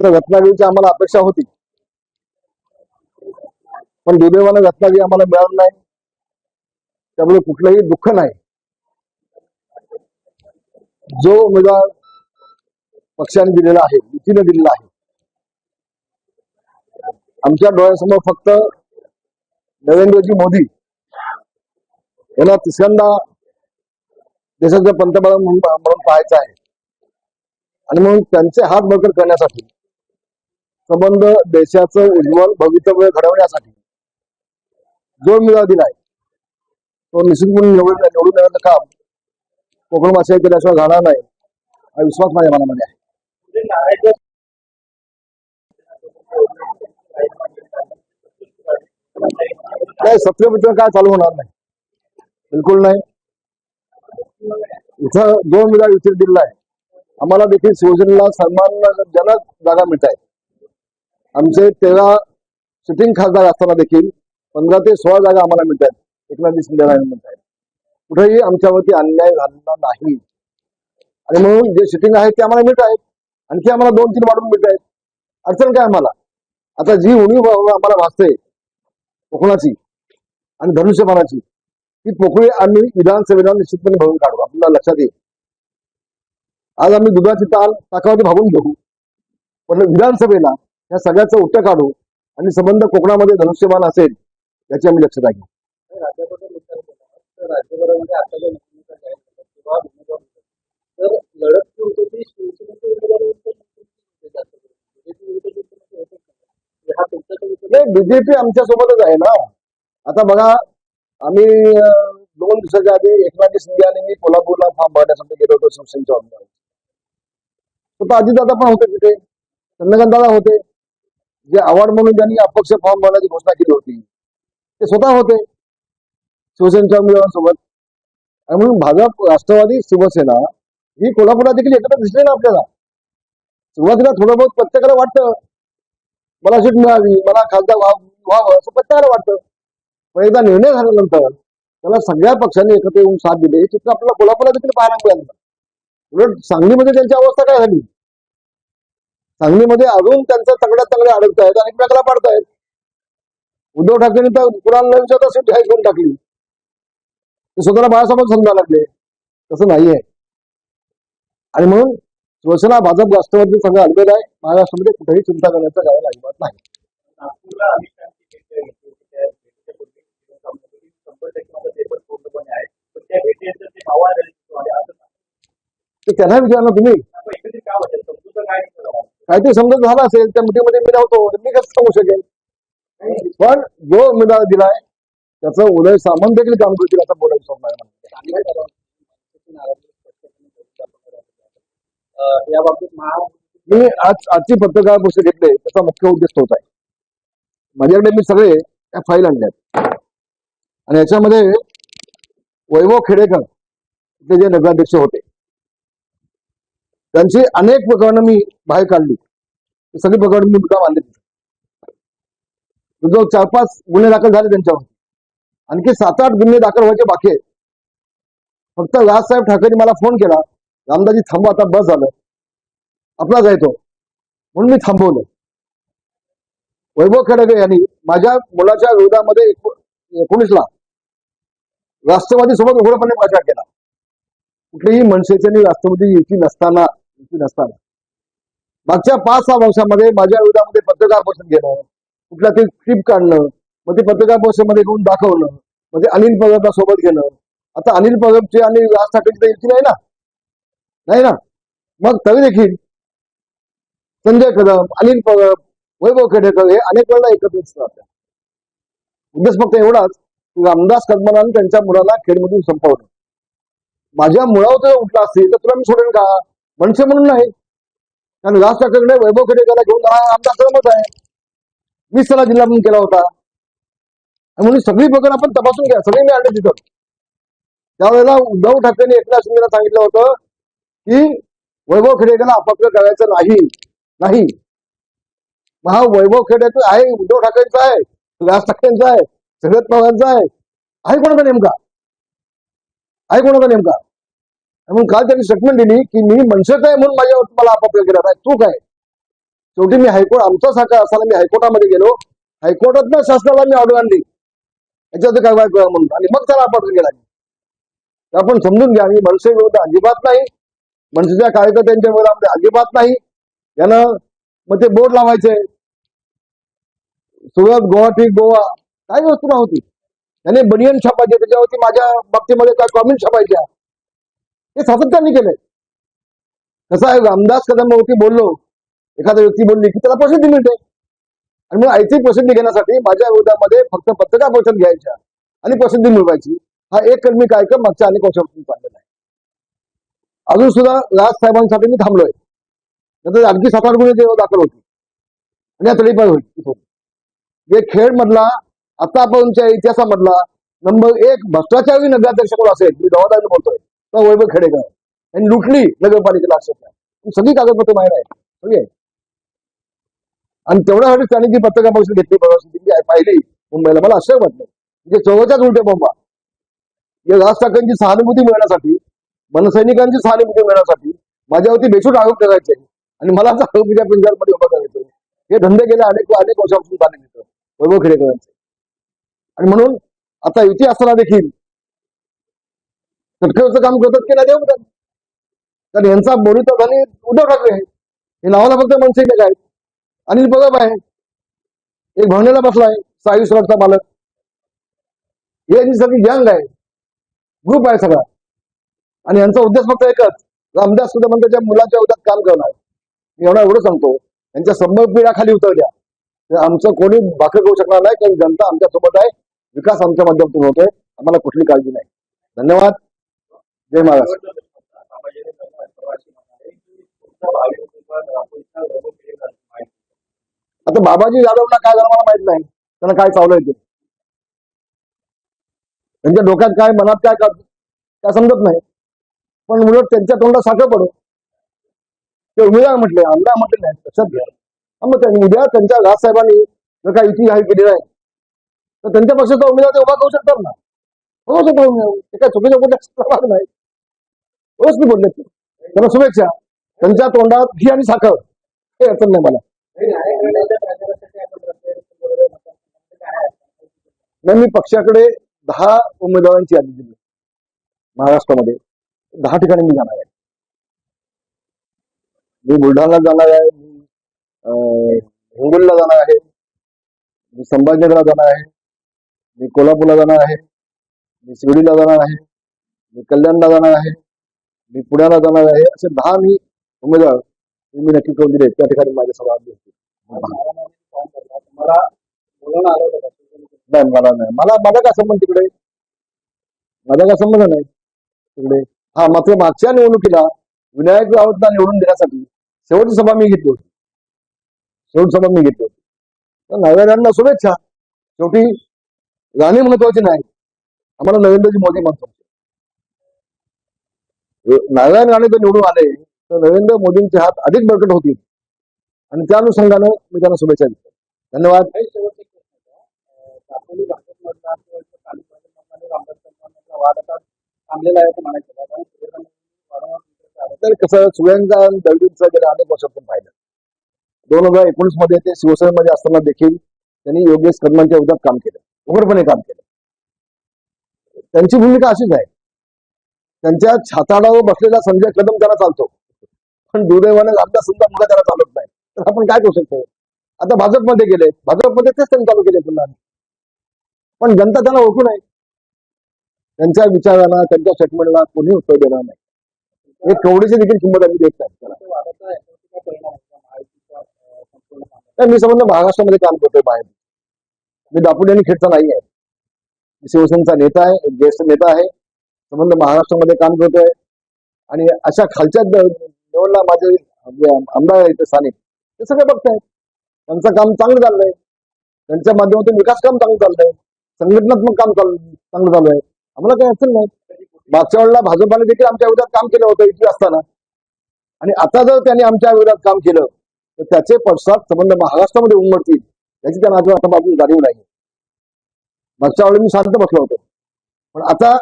तर रत्नागिरीची आम्हाला अपेक्षा होती. पण दुर्दैवानं रत्नागिरी आम्हाला मिळालं नाही. त्यामुळे कुठलंही दुःख नाही. जो उमेदवार पक्षाने दिलेला आहे युतीने दिलेला आहे आमच्या डोळ्यासमोर फक्त नरेंद्रजी मोदी यांना तिसऱ्यांदा देशाचं पंतप्रधान म्हणून पाहायचं आहे. आणि म्हणून त्यांचे हात बळकट करण्यासाठी संबंध देशाचं उज्ज्वल भवितव्य घडवण्यासाठी जो उमेदवार दिलाय तो निश्चितपणे निवडून निवडून येण्याचं काम कोकण भाषा केल्याशिवाय जाणार नाही हा विश्वास माझ्या मनामध्ये आहे. काय सत्य काय चालू होणार नाही? बिलकुल नाही. इथं दोन उमेदवार युती दिलेला आहे. आम्हाला देखील शिवसेनेला सन्मानजनक जागा मिळत आहेत आमचे तेरा सिटिंग खासदार असताना देखील पंधरा ते सोळा जागा आम्हाला मिळत आहेत एकनाथ शिंदे मिळत आहेत कुठेही आमच्यावरती अन्याय झालेला नाही. आणि म्हणून जे सिटिंग आहेत ते आम्हाला मिळत आहेत. आणखी आम्हाला दोन तीन वाढून मिळत आहेत. अडचण काय आम्हाला? आता जी उणीव आम्हाला भासते कोकणाची आणि धनुष्यबाणाची ती पोकळी आम्ही विधानसभेला निश्चितपणे भरून काढू. आपल्याला लक्षात येईल. आज आम्ही दुधाची ताल ताकावरती भागून घेऊ. पण विधानसभेला या सगळ्याचं उत्तर काढू आणि संबंध कोकणामध्ये धनुष्यबाण असेल याची आम्ही लक्षात घेऊ राज्यभरामध्ये आता नाही बीजेपी आमच्या सोबतच आहे ना. आता बघा आम्ही दोन दिवसाच्या आधी एकनाथ शिंदे आणि मी कोल्हापूरला फॉर्म भरण्यासाठी गेलो होतो शिवसेनेच्या उमेदवार. स्वतः अजितदादा पण होते तिथे चंद्रकांत दादा होते. जे अवॉर्ड म्हणून त्यांनी अपक्ष फॉर्म भरण्याची घोषणा केली होती ते स्वतः होते. शिवसेनेच्या उमेदवारांसोबत. आणि म्हणून भाजप राष्ट्रवादी शिवसेना ही कोल्हापुरात देखील एकत्र दिसले ना आपल्याला. सुरुवातीला थोडं बहुत प्रत्येकाला वाटतं. मला सीट मिळावी मला खासदार व्हा- व्हावं असं प्रत्येकाला वाटतं. पण एकदा निर्णय झाल्यानंतर त्याला सगळ्या पक्षांनी एकत्र येऊन साथ दिली. हे चित्र आपल्याला कोल्हापुरात देखील पाहायला मिळालं. उलट सांगलीमध्ये त्यांची अवस्था काय झाली? सांगलीमध्ये अजून त्यांचं तगड्या तगड्या अडकत आहेत आणि एकमेकाला पाडतायत. उद्धव ठाकरेंनी तर कुणाला न विचारता सीट जाहीर करून टाकली. ते स्वतःला बाळासोबत समजा लागले. तसं नाहीये. आणि म्हणून शिवसेना भाजप राष्ट्रवादी सगळं अडबेद आहे. महाराष्ट्रामध्ये कुठेही चिंता करण्याचं कारण अजिबात नाही. त्यांना विचारलं तुम्ही आपण एकत्रित काय वाटेल समजून काय नाही झालं. काहीतरी समजत झाला असेल त्या मिटिंगमध्ये मी नव्हतो मी कसं सांगू शकेल पण जो उमेदवार दिलाय त्याचं उदय सामंत देखील काम करतील असं बोलायचं या बाबतीत मी आज आजची पत्रकार पुस्तक घेतले त्याचा मुख्य उद्देश होत आहे. माझ्याकडे मी सगळे त्या फाईल आणल्यात आणि याच्यामध्ये वैभव खेडेकर ते जे नगराध्यक्ष होते त्यांची अनेक प्रकरणं मी बाहेर काढली. सगळी भगवान मी मुद्दा मानली जो चार पाच गुन्हे दाखल झाले त्यांच्यावर. आणखी सात आठ गुन्हे दाखल व्हायचे बाकी आहेत. फक्त राजसाहेब ठाकरे मला फोन केला रामदाजी थांबवा आता बस झालं. आपला जायतो म्हणून मी थांबवलं. वैभव खडगे यांनी माझ्या मुलाच्या विरोधामध्ये एकोणीसला राष्ट्रवादी सोबत उघडपणे प्रचार केला. कुठलीही मनसेची आणि राष्ट्रवादी युती नसताना युती नसताना मागच्या पाच सहा वर्षामध्ये माझ्या विरोधामध्ये पत्रकार परिषद घेणं कुठल्या ते क्लिप काढणं मग ते पत्रकार परिषदेमध्ये घेऊन दाखवणं मग ते अनिल परबला सोबत घेणं. आता अनिल परबचे आणि राज ठाकरेची तर युती नाही ना? नाही ना? मग तरी देखील संजय कदम अनिल परब वैभव खेडेकर हे अनेक वेळेला एकत्रित असतात. उद्देश फक्त एवढाच रामदास कदमांनी त्यांच्या मुलाला खेडमधून संपवलं माझ्या मुळावर जर उठला असेल तर तुला मी सोडेन का? मनसे म्हणून नाही. कारण राज ठाकरेकडे वैभव खेडेकरला घेऊन जाणार आमचा क्रमच आहे. मीच त्याला जिल्हा म्हणून केला होता. आणि म्हणून सगळी प्रकरण आपण तपासून घ्या सगळे मी आणले तिथं. त्यावेळेला उद्धव ठाकरेंनी एकनाथ शिंदेला सांगितलं होतं की वैभव खेडेकरला अपक्ष करायचं नाही नाही. हा वैभव खेड्याचं आहे उद्धव ठाकरेंचा आहे राज ठाकरेंचा आहे शरद पवारांचा आहे. आहे कोणाचा नेमका? आहे कोणाचा नेमका? म्हणून काल त्यांनी स्टेटमेंट दिली की मी मनसेच आहे म्हणून माझ्यावर तुम्हाला आपापल्या केला नाही तू काय? शेवटी मी हायकोर्ट आमचा साठा असताना मी हायकोर्टामध्ये गेलो. हायकोर्टातनं शासनाला मी ऑर्डर आणली. याच्यात काय वाईट म्हणून? आणि मग त्याला आपण गेला तर आपण समजून घ्या मी मनसे विरोध अजिबात नाही. मनसेच्या कार्यकर्त्यांच्या विरोधामध्ये अजिबात नाही. यानं मग ते बोर्ड लावायचे. सुरत गुवाहाटी गोवा काय वस्तू नव्हती. त्याने बनियन छापायचे त्याच्यावरती माझ्या बाबतीमध्ये काय कॉमेंट छापायच्या? हे सातत्याने केलंय. कसं आहे रामदास कदमवरती बोललो. एखादा व्यक्ती बोलली की त्याला प्रसिद्धी मिळते. आणि मग ऐतिक प्रसिद्धी घेण्यासाठी माझ्या विरोधामध्ये फक्त पत्रकार परिषद घ्यायच्या आणि प्रसिद्धी मिळवायची. हा एक कलमी कार्यक्रम मागच्या अनेक वर्षापासून चाललेला आहे. अजून सुद्धा राज साहेबांसाठी मी थांबलोय. नंतर आणखी सात आठ गुन्हे जेव्हा दाखल होती आणि या तरी होईल. हे जे खेळ मधला आतापर्यंतच्या इतिहासामधला नंबर एक भ्रष्टाचारी नगराध्यक्ष कोण असेल मी जबाबदारी बोलतोय. वैभव खेडेकर यांनी लुटली नगरपालिकेला अक्षरशः सगळी कागदपत्र बाहेर आहेत. सगळी आहेत. आणि तेवढ्यासाठी त्यांनी जी पत्रकार परिषद घेतली परवाची ती पाहिली. मुंबईला मला आश्चर्य वाटलं. म्हणजे चौघच्याच उलटे बोंबा. या राज ठाकरेंची सहानुभूती मिळण्यासाठी मनसैनिकांची सहानुभूती मिळण्यासाठी माझ्यावरती बेशूट आरोप करायचे. आणि मला आरोपीच्या पिंजरमध्ये उभं करायचं. हे धंदे गेले अनेक अनेक वर्षापासून चालले तिथं वैभव खेडेकरांचे. आणि म्हणून आता युती असताना देखील तटकरचं काम करतात की नाही देऊ कारण कारण यांचा बोरी तर झाली उद्धव ठाकरे आहे हे नावाला फक्त मनसैनिक आहेत. अनिल परब आहे. एक भावनेला बसलाय साई सुरक्षा मालक हे यांची सगळी गँग आहे. ग्रुप आहे सगळा. आणि यांचा उद्देश फक्त एकच. रामदास सुद्धा त्याच्या मुलाच्या उद्यात काम करणार. मी एवढा एवढं सांगतो. यांच्या संभव पिढ्याखाली उतरल्या तर आमचं कोणी भाकर करू शकणार नाही. कारण जनता आमच्यासोबत आहे. विकास आमच्या माध्यमातून होतोय. आम्हाला कुठली काळजी नाही. धन्यवाद. जय महाराष्ट्र आता बाबाजी यादवला काय झालं मला माहीत नाही. त्यांना काय चावलंय ते त्यांच्या डोक्यात काय मनात काय कर काय समजत नाही. पण उलट त्यांच्या तोंडात साखर पडो. ते उमेदवार म्हटले आमदार म्हटले नाही लक्षात घ्या. मग त्यांनी उद्या त्यांच्या राजसाहेबांनी जर का युती जाहीर केली नाही तर त्यांच्या पक्षाचा उमेदवार ते उभा करू शकतात ना? हो शकतो ते काय चुकीच्या कुठल्या भाग नाही. व्यवस्थित मी बोलले ते त्यांना शुभेच्छा. त्यांच्या तोंडात घी आणि साखर. हे अडचण नाही मला. नाही मी पक्षाकडे दहा उमेदवारांची यादी दिली. महाराष्ट्रामध्ये. दहा ठिकाणी मी जाणार आहे. मी बुलढाणा जाणार आहे. मी हिंगोलीला जाणार आहे. मी संभाजीनगरला जाणार आहे. मी कोल्हापूरला जाणार आहे. मी शिर्डीला जाणार आहे. मी कल्याणला जाणार आहे. मी पुण्याला जाणार आहे. असे दहा मी उमेदवार मी नक्की करून दिले. त्या ठिकाणी माझ्या सभा? नाही मला नाही. मला माझा काय संबंध तिकडे? माझा काय संबंध नाही तिकडे? हा मात्र मागच्या निवडणुकीला विनायक राऊतला निवडून देण्यासाठी शेवटची सभा मी घेतली होती. शेवटची सभा मी घेतली होती. तर नव्याण्यांना शुभेच्छा. शेवटी गाणी महत्वाची नाही. आम्हाला नरेंद्रजी मोदी महत्त्वाचे. नारायण राणे जर निवडून आले तर नरेंद्र मोदींचे हात अधिक बळकट होतील. आणि त्या अनुषंगानं मी त्यांना शुभेच्छा देतो. धन्यवाद. कसं सुयंका दळवींचं गेल्या अनेक वर्षातून पाहिलं. दोन हजार एकोणीसमध्ये ते शिवसेनेमध्ये असताना देखील त्यांनी योगेश कदमांच्या विरोधात काम केलं. उघडपणे काम केलं. त्यांची भूमिका अशीच आहे. त्यांच्या छाताडावर बसलेला संजय कदम त्याला चालतो. पण दुर्दैवाने रामदास सुद्धा मुलं त्याला चालत नाही. तर आपण काय करू शकतो? आता भाजपमध्ये गेले. भाजपमध्ये तेच त्यांनी चालू केले पुन्हा. पण जनता त्यांना ओळखू नये त्यांच्या विचारांना त्यांच्या स्टेटमेंटला कोणी उत्तर देणार नाही. एक कवडीची देखील किंमत आम्ही देत नाही. त्याला. मी समजा महाराष्ट्रामध्ये काम करतोय बाहेर. मी दापोली आणि खेडचा नाही आहे शिवसेनेचा नेता आहे एक ज्येष्ठ नेता आहे. संबंध महाराष्ट्रामध्ये काम करतोय. आणि अशा खालच्या लेवलला माझे आमदार आहेत स्थानिक ते सगळे बघतायत. त्यांचं काम चांगलं चाललंय. त्यांच्या माध्यमातून विकास काम चांगलं चाललंय. संघटनात्मक काम चालू चांगलं चालू आहे आम्हाला काही अडचण नाही. मागच्या वेळेला भाजपाने देखील आमच्या विरोधात काम केलं होतं इथे असताना. आणि आता जर त्यांनी आमच्या विरोधात काम केलं तर त्याचे पडसाद संबंध महाराष्ट्रामध्ये उमटतील याची त्यांना अजून आता बाजून जाणीव नाही. मागच्या वेळी मी शांत बसलो होतो. पण आता